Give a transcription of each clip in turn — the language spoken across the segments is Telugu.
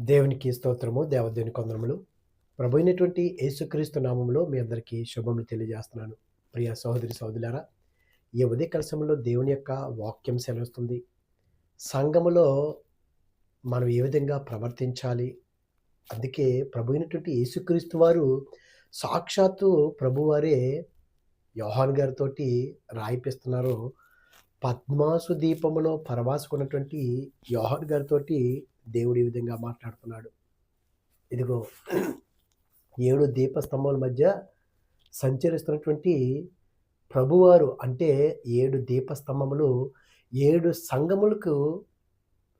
దేవునికి స్తోత్రము దేవదేవుని కొందరములు. ప్రభు అయినటువంటి యేసుక్రీస్తు నామంలో మీ అందరికీ శుభములు తెలియజేస్తున్నాను. ప్రియ సహోదరి సహోదరులారా ఈ ఉదయ కలసంలో దేవుని యొక్క వాక్యం సెలవుస్తుంది. సంఘములో మనం ఏ విధంగా ప్రవర్తించాలి? అందుకే ప్రభు అయినటువంటి యేసుక్రీస్తు వారు సాక్షాత్తు ప్రభువారే యోహాన్ గారితో రాయిపిస్తున్నారు. పద్మాసు దీపములో పరవాసుకున్నటువంటి యోహాన్ గారితో దేవుడు ఈ విధంగా మాట్లాడుతున్నాడు. ఇదిగో ఏడు దీపస్తంభాల మధ్య సంచరిస్తున్నటువంటి ప్రభువారు అంటే ఏడు దీపస్తంభములు ఏడు సంఘములకు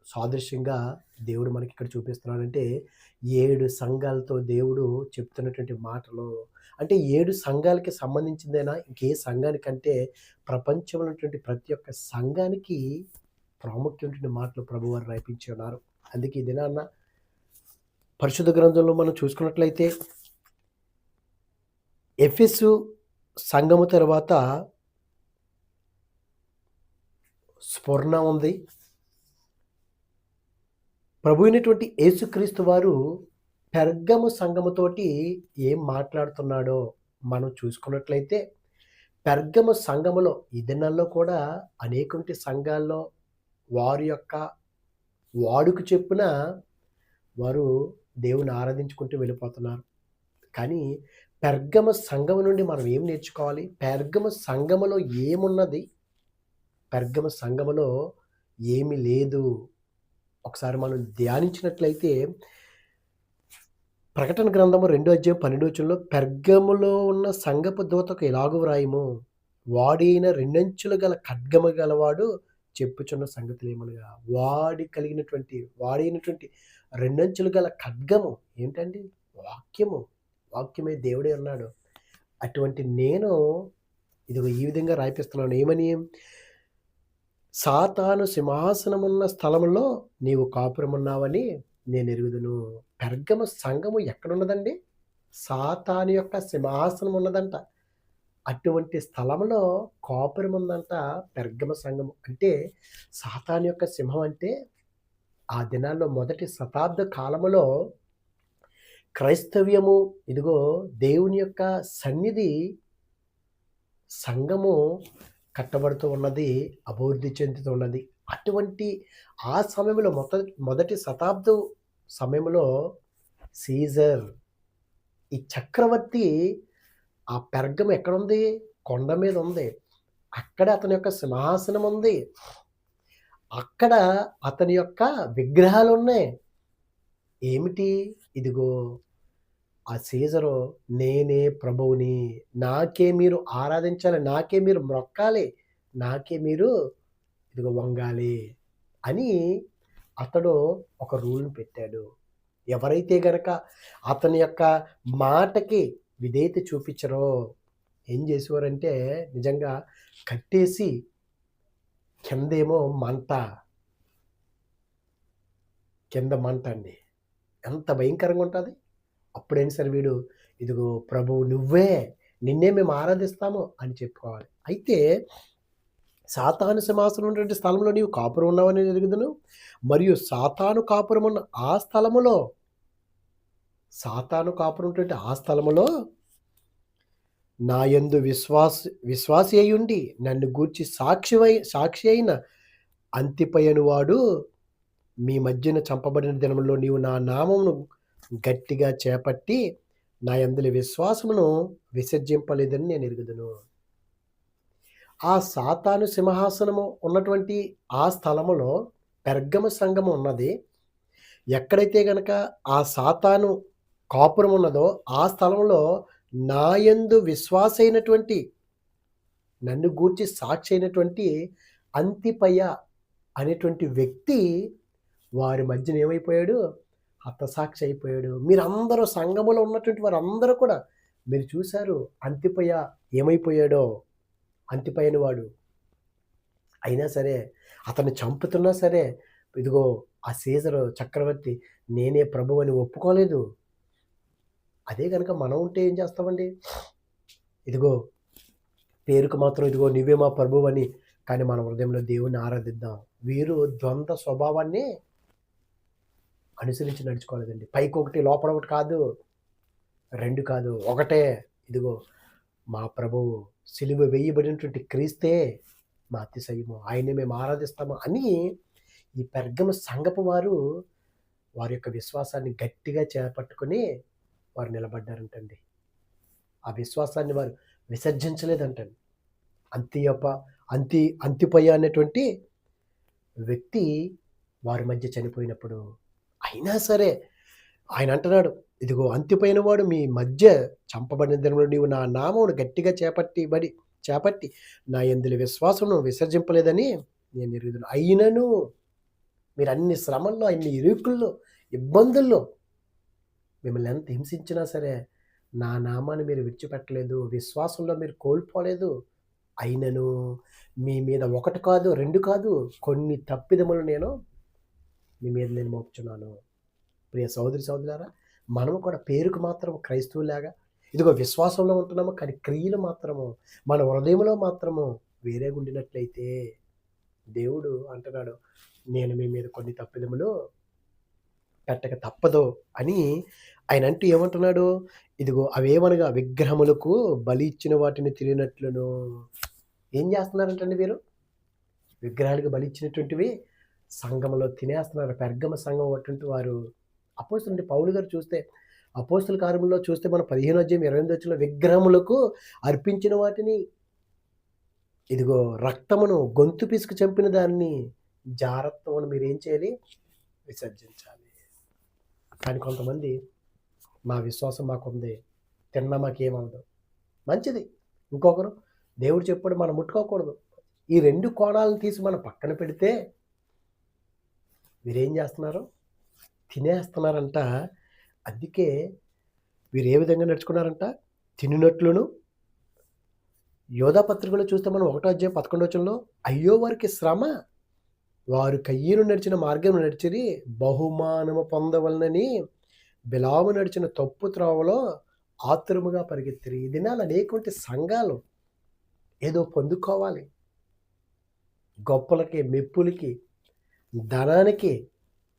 సాదృశ్యంగా దేవుడు మనకి ఇక్కడ చూపిస్తున్నాడంటే ఏడు సంఘాలతో దేవుడు చెప్తున్నటువంటి మాటలు. అంటే ఏడు సంఘాలకి సంబంధించిందైనా ఇంకే సంఘానికంటే ప్రపంచంలో ఉన్నటువంటి ప్రతి ఒక్క సంఘానికి ప్రాముఖ్యమైనటువంటి మాటలు ప్రభువారు రాయించి ఉన్నారు. అందుకే ఈ దినాన్న పరిశుద్ధ గ్రంథంలో మనం చూసుకున్నట్లయితే ఎఫెసు సంఘము తర్వాత స్ఫురణ ఉంది. ప్రభు అయినటువంటి యేసుక్రీస్తు వారు పెర్గము సంఘముతోటి ఏం మాట్లాడుతున్నాడో మనం చూసుకున్నట్లయితే పెర్గము సంఘములో ఈ దినాల్లో కూడా అనేకటి సంఘాల్లో వారి యొక్క వాడుకు చెప్పున వారు దేవుని ఆరాధించుకుంటూ వెళ్ళిపోతున్నారు. కానీ పెర్గమ సంఘము నుండి మనం ఏం నేర్చుకోవాలి? పెర్గమ సంఘములో ఏమున్నది? పెర్గమ సంఘములో ఏమి లేదు. ఒకసారి మనం ధ్యానించినట్లయితే ప్రకటన గ్రంథము రెండో అధ్యాయం పన్నెండు వచ్చంలో పెర్గములో ఉన్న సంగపు దూతకు ఎలాగో వ్రాయము? వాడైన రెండంచులు గల ఖడ్గము గలవాడు చెప్పుచున్న సంగతులు ఏమనగా వాడి కలిగినటువంటి వాడైనటువంటి రెండంచులు గల ఖడ్గము ఏంటండి? వాక్యము. వాక్యమే దేవుడే ఉన్నాడు అటువంటి నేను ఇదిగో ఈ విధంగా రాయిపిస్తున్నాను. ఏమని? సాతాను సింహాసనమున్న స్థలంలో నీవు కాపురమున్నావని నేను ఎరుగుదును. పెర్గమ సంఘము ఎక్కడున్నదండి? సాతాను యొక్క సింహాసనం ఉన్నదంట అటువంటి స్థలంలో కాపురం ఉందంట పెర్గమ సంఘము అంటే సాతాన్ యొక్క సింహం అంటే ఆ దినాల్లో మొదటి శతాబ్ద కాలములో క్రైస్తవ్యము ఇదిగో దేవుని యొక్క సన్నిధి సంఘము కట్టబడుతూ ఉన్నది అభివృద్ధి చెందుతూ ఉన్నది. అటువంటి ఆ సమయంలో మొదటి మొదటి శతాబ్ద సమయంలో సీజర్ ఈ చక్రవర్తి ఆ పెర్గం ఎక్కడుంది? కొండ మీద ఉంది అక్కడ అతని యొక్క సింహాసనం ఉంది అక్కడ అతని యొక్క విగ్రహాలు ఉన్నాయి ఏమిటి? ఇదిగో ఆ సీజరు నేనే ప్రభువుని. నాకే మీరు ఆరాధించాలి. నాకే మీరు మొక్కాలి. నాకే మీరు ఇదిగో వంగాలి అని అతడు ఒక రూల్ని పెట్టాడు. ఎవరైతే గనక అతని యొక్క మాటకి విధేయత చూపించరో ఏం చేసేవారంటే నిజంగా కట్టేసి కిందేమో మంట. కింద మంట అండి. ఎంత భయంకరంగా ఉంటుంది. అప్పుడైనా సరే వీడు ఇదిగో ప్రభు నువ్వే నిన్నే మేము ఆరాధిస్తాము అని చెప్పుకోవాలి. అయితే సాతాను సింహాసనం ఉన్నటువంటి స్థలంలో నీవు కాపురం ఉన్నావని ఎరుగుదును మరియు సాతాను కాపురం ఉన్న ఆ స్థలములో సాతాను కాపురం ఆ స్థలములో నా యందు విశ్వాస విశ్వాసి అయ్యుండి ఉండి నన్ను గూర్చి సాక్షివై సాక్షి అయిన అంతిపయను వాడు మీ మధ్యన చంపబడిన దినంలో నీవు నా నామమును గట్టిగా చేపట్టి నా అందులో విశ్వాసమును విసర్జింపలేదని నేను ఎరుగుదును. ఆ సాతాను సింహాసనము ఉన్నటువంటి ఆ స్థలములో పెర్గమ సంఘము ఉన్నది. ఎక్కడైతే గనక ఆ సాతాను కాపురం ఉన్నదో ఆ స్థలంలో నాయందు విశ్వాసైనటువంటి నన్ను గూర్చి సాక్షి అయినటువంటి అంతిపయ్య అనేటువంటి వ్యక్తి వారి మధ్యన ఏమైపోయాడు? హతసాక్షి అయిపోయాడు. మీరందరూ సంఘములో ఉన్నటువంటి వారందరూ కూడా మీరు చూశారు అంతిపయ్య ఏమైపోయాడో? అంతిపయ్యని వాడు అయినా సరే అతన్ని చంపుతున్నా సరే ఇదిగో ఆ సీజరు చక్రవర్తి నేనే ప్రభు అని ఒప్పుకోలేదు. అదే కనుక మనం ఉంటే ఏం చేస్తామండి? ఇదిగో పేరుకు మాత్రం ఇదిగో నువ్వే మా ప్రభు అని కానీ మన హృదయంలో దేవుణ్ణి ఆరాధిద్దాం. వీరు ద్వంద్వ స్వభావాన్ని అనుసరించి నడుచుకోలేదండి. పైకి ఒకటి లోపల ఒకటి కాదు. రెండు కాదు. ఒకటే. ఇదిగో మా ప్రభువు సిలువ వేయబడినటువంటి క్రీస్తే మా అతిశయము. ఆయనే మేము ఆరాధిస్తాము అని ఈ పెర్గమ సంగపు వారు వారి యొక్క విశ్వాసాన్ని గట్టిగా చేపట్టుకొని వారు నిలబడ్డారంటండి. ఆ విశ్వాసాన్ని వారు విసర్జించలేదంటండి. అంత్యప అంతి అంతిపయ్య అనేటువంటి వ్యక్తి వారి మధ్య చనిపోయినప్పుడు అయినా సరే ఆయన అంటున్నాడు ఇదిగో అంతిపోయిన వాడు మీ మధ్య చంపబడిన దినంలో నీవు నా నామమును గట్టిగా చేపట్టి బడి చేపట్టి నా ఎందుల విశ్వాసమును విసర్జింపలేదని నేను ఎరుగుదును. అయినను మీరు అన్ని శ్రమల్లో అన్ని ఇరుకుల్లో ఇబ్బందుల్లో మిమ్మల్ని ఎంత హింసించినా సరే నా నామాన్ని మీరు విడిచిపెట్టలేదు విశ్వాసంలో మీరు కోల్పోలేదు. అయినను మీ మీద ఒకటి కాదు రెండు కాదు కొన్ని తప్పిదములు నేను మీ మీద నేను మోపుచున్నాను. ప్రియ సోదరి సోదరులారా మనము కూడా పేరుకు మాత్రం క్రైస్తవులాగా ఇదిగో విశ్వాసంలో ఉంటున్నాము కానీ క్రియలు మాత్రము మన హృదయంలో మాత్రము వేరే ఉండినట్లయితే దేవుడు అంటున్నాడు నేను మీ మీద కొన్ని తప్పిదములు పెట్టక తప్పదు అని ఆయన అంటూ ఏమంటున్నాడు? ఇదిగో అవేమనగా విగ్రహములకు బలి ఇచ్చిన వాటిని తిరిగినట్లును. ఏం చేస్తున్నారంటండి వీరు? విగ్రహాలకు బలి ఇచ్చినటువంటివి సంఘంలో తినేస్తున్నారు. పెర్గమ సంఘం అటువంటి వారు. అపోస్తులంటే పౌలు గారు చూస్తే అపోస్తుల కార్యంలో చూస్తే మన పదిహేను అధ్యాయం ఇరవై ఎనిమిది వచ్చిన విగ్రహములకు అర్పించిన వాటిని ఇదిగో రక్తమును గొంతు పిసుకు చంపిన దాన్ని జారత్వమును మీరు ఏం చేయాలి? విసర్జించాలి. కానీ కొంతమంది మా విశ్వాసం మాకుంది తిన్నా మాకేమవదు మంచిది. ఇంకొకరు దేవుడు చెప్పాడు మనం ముట్టుకోకూడదు. ఈ రెండు కోణాలను తీసి మనం పక్కన పెడితే వీరేం చేస్తున్నారు? తినేస్తున్నారంట. అందుకే వీరు ఏ విధంగా నడుచుకున్నారంట? తినినట్లును యోధా పత్రికలో చూస్తే మనం ఒకటో అధ్యాయం పదకొండో వచనంలో అయ్యో వారికి శ్రమ. వారు కయ్యను నడిచిన మార్గం నడిచిరి బహుమానము పొందవలనని బిలాము నడిచిన తప్పు త్రోవలో ఆతురముగా పరిగెత్తిరి. ఈ దినాలు అనేటువంటి సంఘాలు ఏదో పొందుకోవాలి. గొప్పలకి మెప్పులకి ధనానికి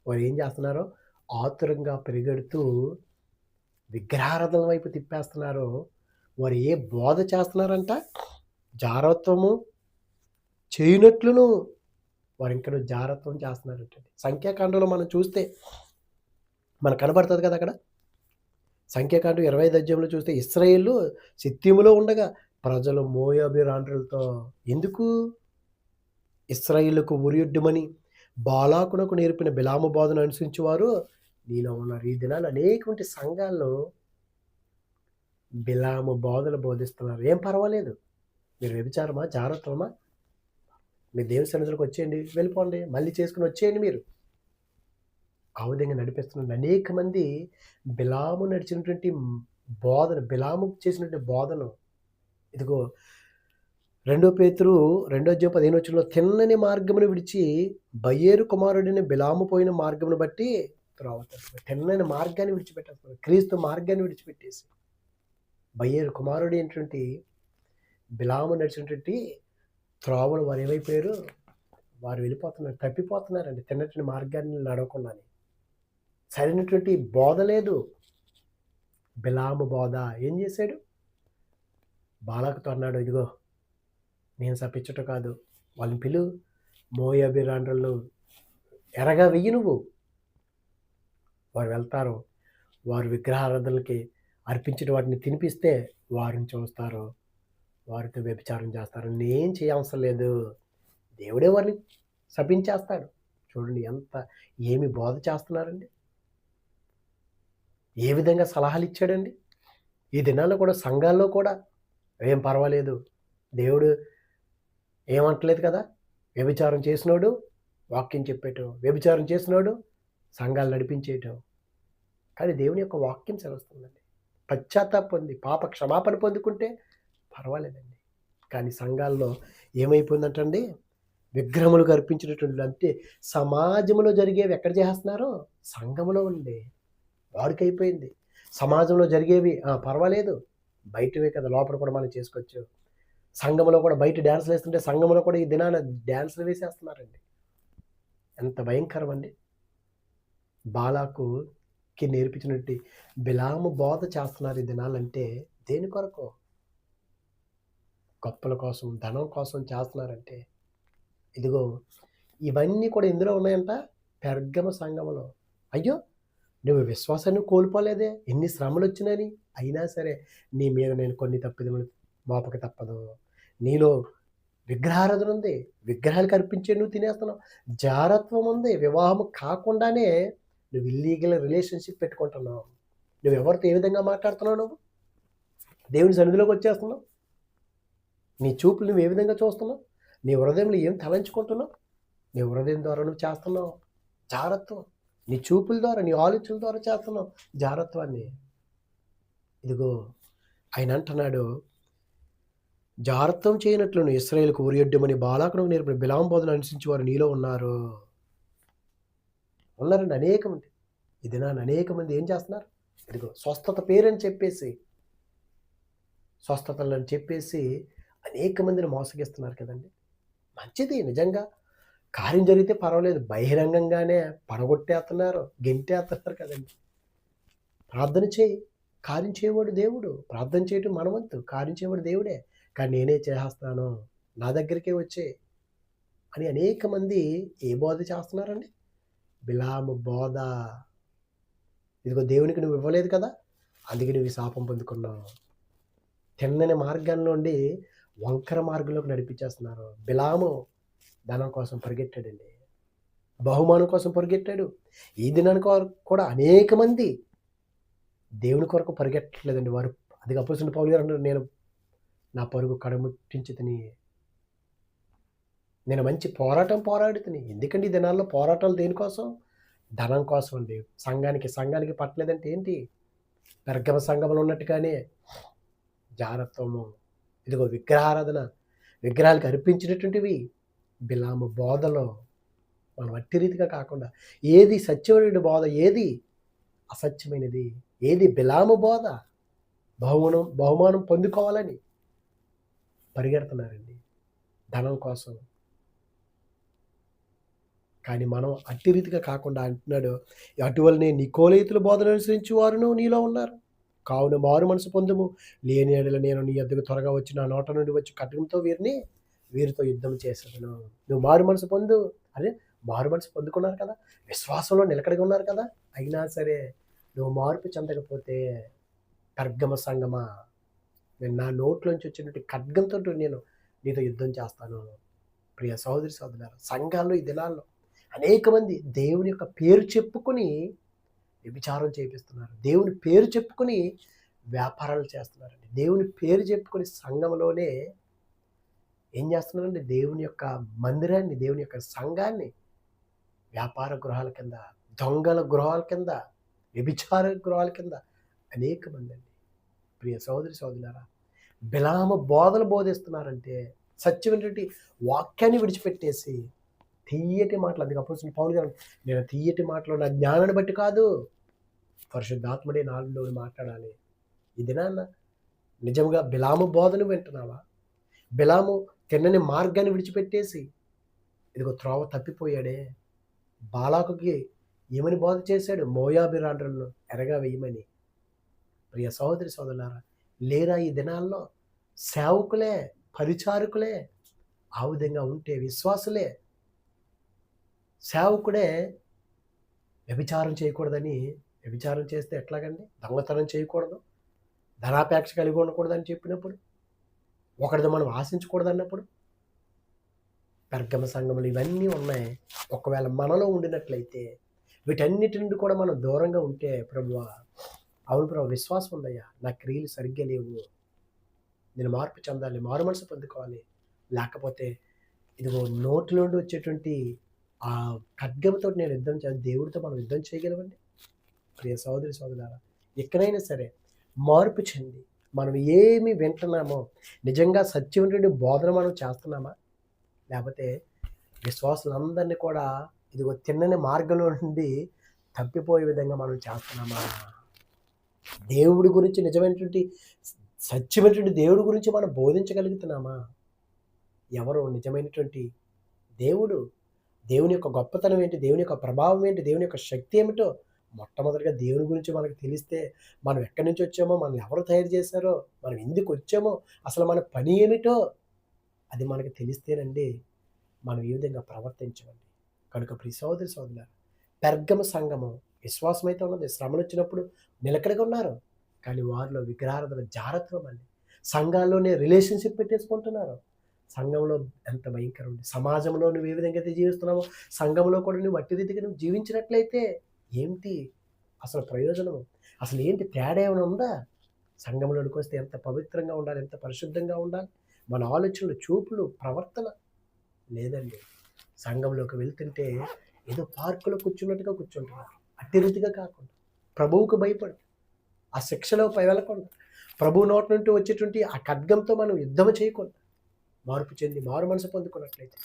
వారు ఏం చేస్తున్నారో ఆతురంగా పరిగెడుతూ విగ్రహారాధన వైపు తిప్పేస్తున్నారు. వారు ఏ బోధ చేస్తున్నారంట? జారత్వము చేయనట్లును వారు ఇంకా జారత్వం చేస్తున్నారు సంఖ్యాకాండంలో మనం చూస్తే మనకు కనబడుతుంది కదా అక్కడ? సంఖ్యాకాండం ఇరవై ఐదు అధ్యాయంలో చూస్తే ఇస్రాయిల్ సిత్తిములో ఉండగా ప్రజలు మోయాభిరాండ్రులతో ఎందుకు? ఇస్రాయిల్కు ఉరియుడ్డుమని బాలాకునకు నేర్పిన బిలాము బోధన అనుసరించేవారు నీలో ఉన్నారు ఈ దినాలు అనేకమంటి సంఘాల్లో బిలాము బోధలు బోధిస్తున్నారు. ఏం పర్వాలేదు. మీరు వ్యభిచారమా? జాగ్రత్తమా మీ దేవుని సన్నిధిలోకి వచ్చేయండి. వెళ్ళిపోండి. మళ్ళీ చేసుకుని వచ్చేయండి మీరు. ఆ విధంగా నడిపిస్తున్నారు అనేక మంది బిలాము నడిచినటువంటి బోధన బిలాము చేసినటువంటి బోధను. ఇదిగో రెండో పేతురు రెండో జో పదిహేను వచ్చంలో తిన్నని మార్గమును విడిచి బయ్యేరు కుమారుడిని బిలాము పోయిన మార్గమును బట్టి త్రోవతారు తిన్నని మార్గాన్ని విడిచిపెట్టేస్తారు క్రీస్తు మార్గాన్ని విడిచిపెట్టేసి బయ్యేరు కుమారుడు ఏంటంటే బిలాము నడిచినటువంటి త్రోవలు వారు ఏమైపోయారు? వారు వెళ్ళిపోతున్నారు తప్పిపోతున్నారండి. తిన్నటువంటి మార్గాన్ని నడవకుండానే. సరైనటువంటి బోధ లేదు. బిలాము బోధ ఏం చేశాడు? బాలకుతో అన్నాడు ఇదిగో నేను సపించట కాదు. వాళ్ళని పిలు. మోయబిరాండ్రల్లో ఎరగా వెయ్యి నువ్వు. వారు వెళ్తారు. వారు విగ్రహారాధనలకి అర్పించిన వాటిని తినిపిస్తే వారిని చూస్తారు. వారితో వ్యభిచారం చేస్తారు. నేను చేయవసరం లేదు. దేవుడే వారిని శపించేస్తాడు చూడండి ఎంత ఏమి బోధ చేస్తున్నారండి. ఏ విధంగా సలహాలు ఇచ్చాడండి ఈ దినాల్లో కూడా సంఘాల్లో కూడా ఏం పర్వాలేదు. దేవుడు ఏమంటలేదు కదా? వ్యభిచారం చేసినోడు వాక్యం చెప్పేయటం వ్యభిచారం చేసినోడు సంఘాలు నడిపించేయటం. కానీ దేవుని యొక్క వాక్యం సెలవుస్తుందండి. పశ్చాత్తాప పొంది పాప క్షమాపణ పొందుకుంటే పర్వాలేదండి. కానీ సంఘాల్లో ఏమైపోయిందంటండి? విగ్రహములు అర్పించినటువంటి అంటే సమాజంలో జరిగేవి ఎక్కడ చేస్తున్నారో? సంఘంలో ఉండే వాడికి సమాజంలో జరిగేవి పర్వాలేదు. బయటవే కదా లోపల కూడా మనం చేసుకోవచ్చు. సంఘంలో కూడా బయట డ్యాన్సులు వేస్తుంటే సంఘంలో కూడా ఈ దినాన డ్యాన్సులు వేసేస్తున్నారండి. ఎంత భయంకరం అండి బాలాకుకి నేర్పించినట్టు బిలాము బోధ చేస్తున్నారు ఈ దినాలంటే దేని కొరకు? గొప్పల కోసం ధనం కోసం చేస్తున్నారంటే. ఇదిగో ఇవన్నీ కూడా ఎందులో ఉన్నాయంట పెర్గమ సంఘంలో అయ్యో నువ్వు విశ్వాసాన్ని కోల్పోలేదే? ఎన్ని శ్రమలు వచ్చినాయని అయినా సరే నీ మీద నేను కొన్ని తప్పిదములు మోపక తప్పదు. నీలో విగ్రహారాధన ఉంది విగ్రహాలు కనిపించే నువ్వు తినేస్తున్నావు. జారత్వం ఉంది వివాహం కాకుండానే నువ్వు ఇల్లీగల్ రిలేషన్షిప్ పెట్టుకుంటున్నావు. నువ్వు ఎవరితో ఏ విధంగా మాట్లాడుతున్నావు నువ్వు? దేవుని సన్నిధిలోకి వచ్చేస్తున్నావు. నీ చూపులు నువ్వు ఏ విధంగా చూస్తున్నావు? నీ హృదయంలో ఏం తలంచుకుంటున్నావు? నీ హృదయం ద్వారా నువ్వు చేస్తున్నావు జారత్వం. నీ చూపుల ద్వారా నీ ఆలోచనల ద్వారా చేస్తున్నావు జారత్వాన్ని. ఇదిగో ఆయన అంటున్నాడు జారత్వం చేయనట్లును ఇస్రాయేల్కు ఉరియొడ్డమని బాలాకుడు నేర్పిన బిలాం బోధన అనుసరించి వారు నీలో ఉన్నారు. ఉన్నారండి అనేక మంది. ఇది నా అనేక మంది ఏం చేస్తున్నారు? ఇదిగో స్వస్థత పేరని చెప్పేసి స్వస్థతలని చెప్పేసి అనేక మందిని మోసగిస్తున్నారు కదండి. మంచిది నిజంగా. కార్యం జరిగితే పర్వాలేదు. బహిరంగంగానే పడగొట్టేస్తున్నారు గెంటేస్తున్నారు కదండి. ప్రార్థన చేయి. కార్యం చేయవాడు దేవుడు. ప్రార్థన చేయటం మనవంతు. కార్యం చేయవాడు దేవుడే. కానీ నేనే చేస్తాను నా దగ్గరికే వచ్చే అని అనేక మంది ఏ బోధ చేస్తున్నారండి? బిలాము బోధ. ఇదిగో దేవునికి నువ్వు ఇవ్వలేదు కదా? అందుకే నువ్వు శాపం పొందుకున్నావు. తిన్నని మార్గంలోండి వంకర మార్గంలోకి నడిపించేస్తున్నారు. బిలాము ధనం కోసం పరిగెట్టాడండి. బహుమానం కోసం పరిగెట్టాడు. ఈ దినానికి వారు కూడా అనేక మంది దేవుని కొరకు పరిగెట్టలేదండి వారు అది అప్పుడు పౌలు గారు అన్నారు నేను నా పరుగు కడముట్టించి తిని నేను మంచి పోరాటం పోరాడుతుని ఎందుకండి ఈ దినాల్లో పోరాటాలు దేనికోసం? ధనం కోసం అండి. సంఘానికి సంఘానికి పట్టలేదంటే ఏంటి? పెరగమ సంఘంలో ఉన్నట్టుగానే జారత్వము ఇదిగో విగ్రహారాధన విగ్రహాలకు అర్పించినటువంటివి బిలాము బోధలో మనం అట్టి రీతిగా కాకుండా ఏది సత్యమైన బోధ ఏది అసత్యమైనది ఏది బిలాము బోధ బహుమానం బహుమానం పొందుకోవాలని పరిగెడుతున్నారండి ధనం కోసం. కానీ మనం అట్టి రీతిగా కాకుండా అంటున్నాడు అటువలనే నికోలేతుల బోధన అనుసరించి వారును నీలో ఉన్నారు. కావున మారు మనసు పొందుము. లేని ఎడల నేను నీ ఎద్దకు త్వరగా వచ్చి నా నోట నుండి వచ్చి కట్టడంతో వీరిని వీరితో యుద్ధం చేసేదను. నువ్వు మారు మనసు పొందు. అరే మారు మనసు పొందుకున్నారు కదా. విశ్వాసంలో నిలకడగా ఉన్నారు కదా. అయినా సరే నువ్వు మార్పు చెందకపోతే ఖడ్గమ సంగమా? నేను నా నోట్లోంచి వచ్చినట్టు ఖడ్గంతో నేను నీతో యుద్ధం చేస్తాను. ప్రియ సహోదరి సహోదరు సంఘాల్లో ఈ దినాల్లో అనేక మంది దేవుని యొక్క పేరు చెప్పుకొని వ్యభిచారం చేపిస్తున్నారు. దేవుని పేరు చెప్పుకొని వ్యాపారాలు చేస్తున్నారండి. దేవుని పేరు చెప్పుకొని సంఘంలోనే ఏం చేస్తున్నారండి? దేవుని యొక్క మందిరాన్ని దేవుని యొక్క సంఘాన్ని వ్యాపార గృహాల కింద దొంగల గృహాల కింద వ్యభిచార గృహాల కింద అనేక మంది అండి. ప్రియ సోదరి సోదరులారా బిలామ బోధలు బోధిస్తున్నారంటే సత్యమైనటువంటి వాక్యాన్ని విడిచిపెట్టేసి తీయటి మాటలు అందుకు అప్పుడు పౌన్ గారు నేను తీయటి మాటలు నా జ్ఞానాన్ని బట్టి కాదు పరిశుద్ధాత్మడే నాలుగులో మాట్లాడాలి. ఇది నాన్న నిజంగా బిలాము బోధను వింటున్నావా? బిలాము తిన్నని మార్గాన్ని విడిచిపెట్టేసి ఇదిగో త్రోవ తప్పిపోయాడే. బాలాకుకి ఏమని బోధ చేశాడు? మోయాబిరాండ్రలను ఎరగా వేయమని. ప్రియ సహోదరి సోదరులారా లేరా ఈ దినాల్లో? సేవకులే పరిచారకులే ఆ విధంగా ఉంటే విశ్వాసులే. సేవకుడే వ్యభిచారం చేయకూడదని వ్యభిచారం చేస్తే ఎట్లాగండి? దొంగతనం చేయకూడదు. ధనాపేక్ష కలిగి ఉండకూడదని చెప్పినప్పుడు ఒకరిది మనం ఆశించకూడదు అన్నప్పుడు పెర్గమ సంఘములు ఇవన్నీ ఉన్నాయి. ఒకవేళ మనలో ఉండినట్లయితే వీటన్నిటి నుండి కూడా మనం దూరంగా ఉంటే ప్రభు అవును ప్రభు విశ్వాసం ఉందయ్యా. నా క్రియలు సరిగ్గా లేవు. నేను మార్పు చెందాలి మారు మనసు పొందుకోవాలి. లేకపోతే ఇదిగో నోటి నుండి వచ్చేటువంటి ఆ ఖడ్గంతో నేను యుద్ధం చేయాలి దేవుడితో మనం యుద్ధం చేయగలవండి ప్రియ సోదరి సోదరులారా ఎక్కడైనా సరే మార్పు చెంది మనం ఏమి వింటున్నామో నిజంగా సత్యమైనటువంటి బోధన మనం చేస్తున్నామా? లేకపోతే విశ్వాసులందరినీ కూడా ఇదిగో తిన్నని మార్గంలో నుండి తప్పిపోయే విధంగా మనం చేస్తున్నామా? దేవుడి గురించి నిజమైనటువంటి సత్యమైనటువంటి దేవుడి గురించి మనం బోధించగలుగుతున్నామా? ఎవరు నిజమైనటువంటి దేవుడు? దేవుని యొక్క గొప్పతనం ఏంటి? దేవుని యొక్క ప్రభావం ఏంటి? దేవుని యొక్క శక్తి ఏమిటో మొట్టమొదటిగా దేవుని గురించి మనకు తెలిస్తే మనం ఎక్కడి నుంచి వచ్చామో మనల్ని ఎవరు తయారు చేశారో మనం ఎందుకు వచ్చామో అసలు మన పని ఏమిటో అది మనకు తెలిస్తేనండి మనం ఏ విధంగా ప్రవర్తించమండి. కనుక ప్రి సోదరి సోదరుల పెర్గమ సంఘము విశ్వాసం అయితే ఉన్నది. శ్రమలు వచ్చినప్పుడు నిలకడగా ఉన్నారు. కానీ వారిలో విగ్రహారాధన జాగ్రత్తలు అండి. సంఘాల్లోనే రిలేషన్షిప్ పెట్టేసుకుంటున్నారు. సంఘంలో ఎంత భయంకరం ఉంది సమాజంలో నువ్వు ఏ విధంగా అయితే జీవిస్తున్నావో సంఘంలో కూడా నువ్వు వట్టి రీతిగా నువ్వు జీవించినట్లయితే ఏమిటి? అసలు ప్రయోజనం? అసలు ఏంటి తేడా ఏమైనా ఉందా? సంఘంలోనికి వస్తే ఎంత పవిత్రంగా ఉండాలి ఎంత పరిశుద్ధంగా ఉండాలి? మన ఆలోచనలు చూపులు ప్రవర్తన లేదండి. సంఘంలోకి వెళ్తుంటే ఏదో పార్కులో కూర్చున్నట్టుగా కూర్చుంటున్నారు. అట్టి రీతిగా కాకుండా ప్రభువుకు భయపడు ఆ శిక్షలో పై వెళ్ళకుండా ప్రభు నోటి నుండి వచ్చేటువంటి ఆ ఖడ్గంతో మనం యుద్ధం చేయకుండా మార్పు చెంది మారు మనసు పొందుకున్నట్లయితే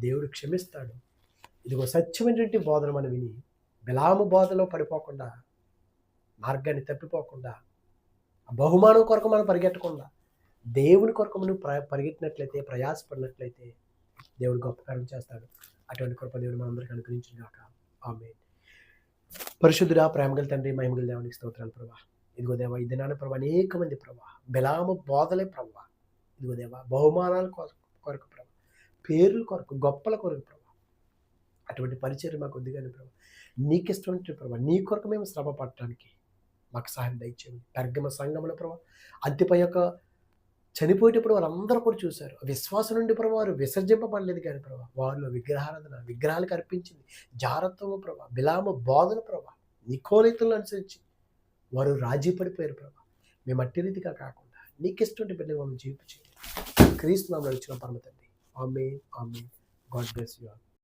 దేవుడు క్షమిస్తాడు. ఇదిగో సత్యమైనటువంటి బోధన మనం విని బిలాము బోధలో పడిపోకుండా మార్గాన్ని తప్పిపోకుండా బహుమానం కొరకు మనం పరిగెట్టకుండా దేవుని కొరకు మనం ప్ర పరిగెట్టినట్లయితే ప్రయాసపడినట్లయితే దేవుడు గొప్ప కార్యం చేస్తాడు. అటువంటి కృప దేవుడు మనందరికీ అనుగ్రహించిన గాక ఆమె పరిశుద్ధుడా ప్రేమగల తండ్రి మహిమగల దేవునికి స్తోత్రాలు ప్రభా. ఇదిగో దేవ ఈ దినాన ప్రభా అనేక మంది ప్రభా బిలాము బోధలే ప్రభా. ఇదిగో దేవ బహుమానాల కొరకు కొరకు ప్రభా పేర్ల కొరకు గొప్పల కొరకు ప్రభా. అటువంటి పరిచయం మాకు ఉంది కానీ ప్రభా. నీకు ఇష్టమైన ప్రభా నీ కొరకు మేము శ్రమ పడటానికి మాకు సహాయం దయచేయండి. పెర్గమ సంఘంలో ప్రభా అంతిపై యొక్క చనిపోయేటప్పుడు వారందరూ కూడా చూశారు. విశ్వాసం నుండి ప్రభు వారు విసర్జింపబడలేదు కానీ ప్రభా వారిలో విగ్రహారాధన విగ్రహాలకు అర్పించింది. జారత్వము ప్రభా బిలామ బోధన ప్రభా నికోలితులను అనుసరించి వారు రాజీ పడిపోయారు ప్రభా. మేము అట్టి రీతిగా కాకుండా నీకు ఇష్టం బిడ్డ మమ్మల్ని జీవించేయాలి క్రీస్తు నామలో వచ్చిన పరమ తండ్రి. ఆమె ఆమె గాడ్ బ్లెస్ యూ ఆల్.